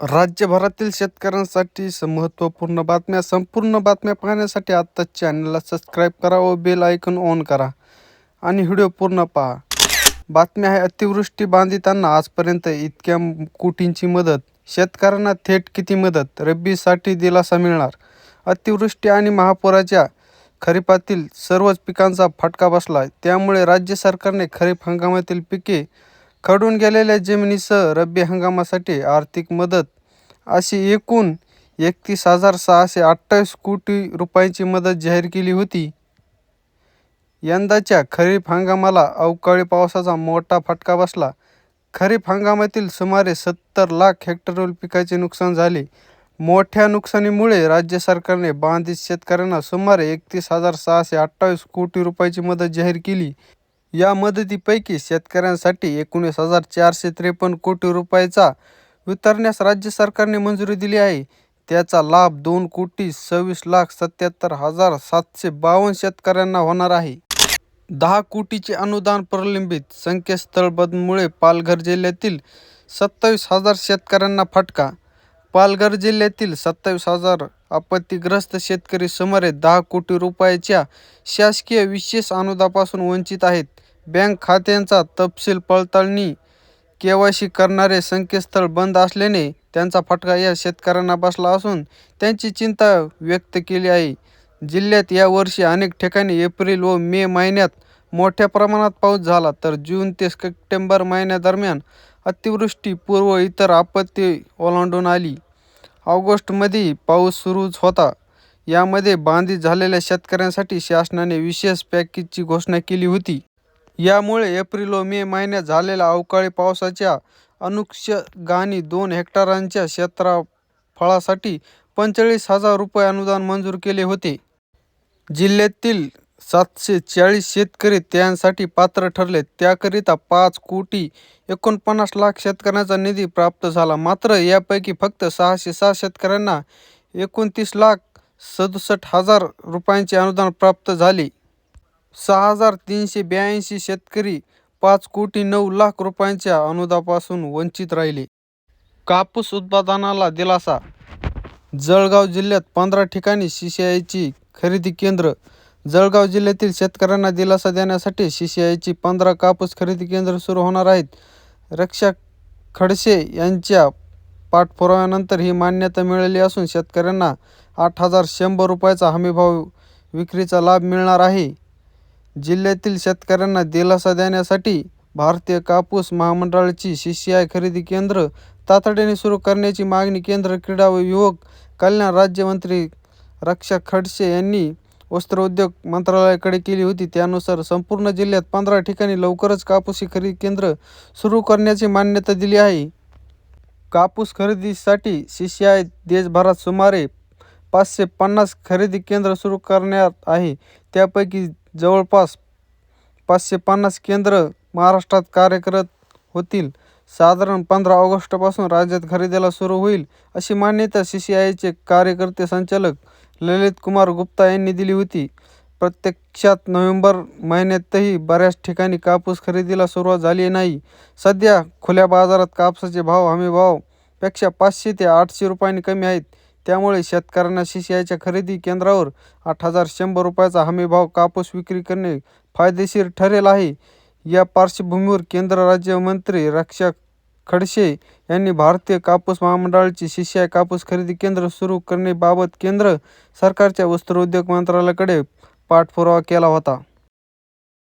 राज्यभरातील शेतकऱ्यांसाठी स महत्त्वपूर्ण बातम्या संपूर्ण बातम्या पाहण्यासाठी आत्ताच चॅनलला सबस्क्राईब करा व बेल आयकॉन ऑन करा. आणि व्हिडिओ पूर्ण पहा. बातम्या आहे अतिवृष्टी बांधितांना आजपर्यंत इतक्या कोटींची मदत शेतकऱ्यांना थेट किती मदत रब्बीसाठी दिलासा मिळणार? अतिवृष्टी आणि महापुराच्या खरीपातील सर्वच पिकांचा फटका बसला त्यामुळे राज्य सरकारने खरीप हंगामातील पिके खडून गेलेल्या जमिनीसह रब्बी हंगामासाठी आर्थिक मदत अशी एकूण एकतीस हजार सहाशे अठ्ठावीस कोटी रुपयांची मदत जाहीर केली होती. यंदाच्या खरीप हंगामाला अवकाळी पावसाचा मोठा फटका बसला. खरीप हंगामातील सुमारे सत्तर लाख हेक्टरवरील पिकाचे नुकसान झाले. मोठ्या नुकसानीमुळे राज्य सरकारने बाधित शेतकऱ्यांना सुमारे एकतीस हजार सहाशे अठ्ठावीस कोटी रुपयाची मदत जाहीर केली. या मदतीपैकी शेतकऱ्यांसाठी एकोणीस हजार चारशे त्रेपन्न कोटी रुपयाचा वितरण्यास राज्य सरकारने मंजुरी दिली आहे. त्याचा लाभ दोन कोटी सव्वीस लाख सत्याहत्तर हजार सातशे बावन्न शेतकऱ्यांना होणार आहे. दहा कोटीचे अनुदान प्रलंबित संकेतस्थळ बदमुळे पालघर जिल्ह्यातील सत्तावीस हजार शेतकऱ्यांना फटका पालघर जिल्ह्यातील सत्तावीस हजार आपत्तीग्रस्त शेतकरी सुमारे दहा कोटी रुपयाच्या शासकीय विशेष अनुदानापासून वंचित आहेत. बँक खात्यांचा तपशील पडताळणी केवायसी करणारे संकेतस्थळ बंद असल्याने त्यांचा फटका या शेतकऱ्यांना बसला असून त्यांची चिंता व्यक्त केली आहे. जिल्ह्यात यावर्षी अनेक ठिकाणी एप्रिल व मे महिन्यात मोठ्या प्रमाणात पाऊस झाला तर जून ते सप्टेंबर महिन्यादरम्यान अतिवृष्टी पूर्व इतर आपत्ती ओलांडून आली. ऑगस्टमध्ये पाऊस सुरूच होता. यामध्ये बांधित झालेल्या शेतकऱ्यांसाठी शासनाने विशेष पॅकेजची घोषणा केली होती. यामुळे एप्रिल व मे महिन्यात झालेल्या अवकाळी पावसाच्या अनुक्षगानी दोन हेक्टरांच्या क्षेत्रफळासाठी पंचेचाळीस हजार रुपये अनुदान मंजूर केले होते. जिल्ह्यातील सातशे चाळीस शेतकरी त्यासाठी पात्र ठरले. त्याकरिता पाच कोटी एकोणपन्नास लाख शेतकऱ्यांचा निधी प्राप्त झाला. मात्र यापैकी फक्त सहाशे सहा शेतकऱ्यांना एकोणतीस लाख सदुसष्ट हजार रुपयांचे अनुदान प्राप्त झाले. सहा हजार तीनशे ब्याऐंशी शेतकरी पाच कोटी नऊ लाख रुपयांच्या अनुदानापासून वंचित राहिले. कापूस उत्पादनाला दिलासा. जळगाव जिल्ह्यात पंधरा ठिकाणी सीसीआयची खरेदी केंद्र जळगाव जिल्ह्यातील शेतकऱ्यांना दिलासा देण्यासाठी सीसीआयची पंधरा कापूस खरेदी केंद्र सुरू होणार आहेत. रक्षा खडसे यांच्या पाठपुराव्यानंतर ही मान्यता मिळाली असून शेतकऱ्यांना आठ हजार शंभर रुपयाचा हमीभाव विक्रीचा लाभ मिळणार आहे. जिल्ह्यातील शेतकऱ्यांना दिलासा देण्यासाठी भारतीय कापूस महामंडळाची सीसीआय खरेदी केंद्र तातडीने सुरू करण्याची मागणी केंद्र क्रीडा व युवक कल्याण राज्यमंत्री रक्षा खडसे यांनी वस्त्रोद्योग मंत्रालयाकडे केली होती. त्यानुसार संपूर्ण जिल्ह्यात पंधरा ठिकाणी लवकरच कापूस खरेदी केंद्र सुरू करण्याची मान्यता दिली आहे. कापूस खरेदीसाठी सीसीआय देशभरात सुमारे पाचशे पन्नास खरेदी केंद्र सुरू करण्यात आहे. त्यापैकी जवळपास पाचशे पन्नास केंद्र महाराष्ट्रात कार्यरत होतील. साधारण पंधरा ऑगस्टपासून राज्यात खरेदीला सुरू होईल अशी मान्यता सी सी आयचे कार्यकर्ते संचालक ललित कुमार गुप्ता यांनी दिली होती. प्रत्यक्षात नोव्हेंबर महिन्यातही बऱ्याच ठिकाणी कापूस खरेदीला सुरुवात झाली नाही. सध्या खुल्या बाजारात कापसाचे भाव हमीभावपेक्षा पाचशे ते आठशे रुपयांनी कमी आहेत. त्यामुळे शेतकऱ्यांना शिशियाच्या खरेदी केंद्रावर आठ हजार शंभर रुपयाचा हमीभाव कापूस विक्री करणे फायदेशीर ठरेल आहे. या पार्श्वभूमीवर केंद्र राज्यमंत्री रक्षक खडसे यांनी भारतीय कापूस महामंडळाची सीसीआय कापूस खरेदी केंद्र सुरू करण्याबाबत केंद्र सरकारच्या वस्त्रोद्योग मंत्रालयाकडे पाठपुरावा केला होता.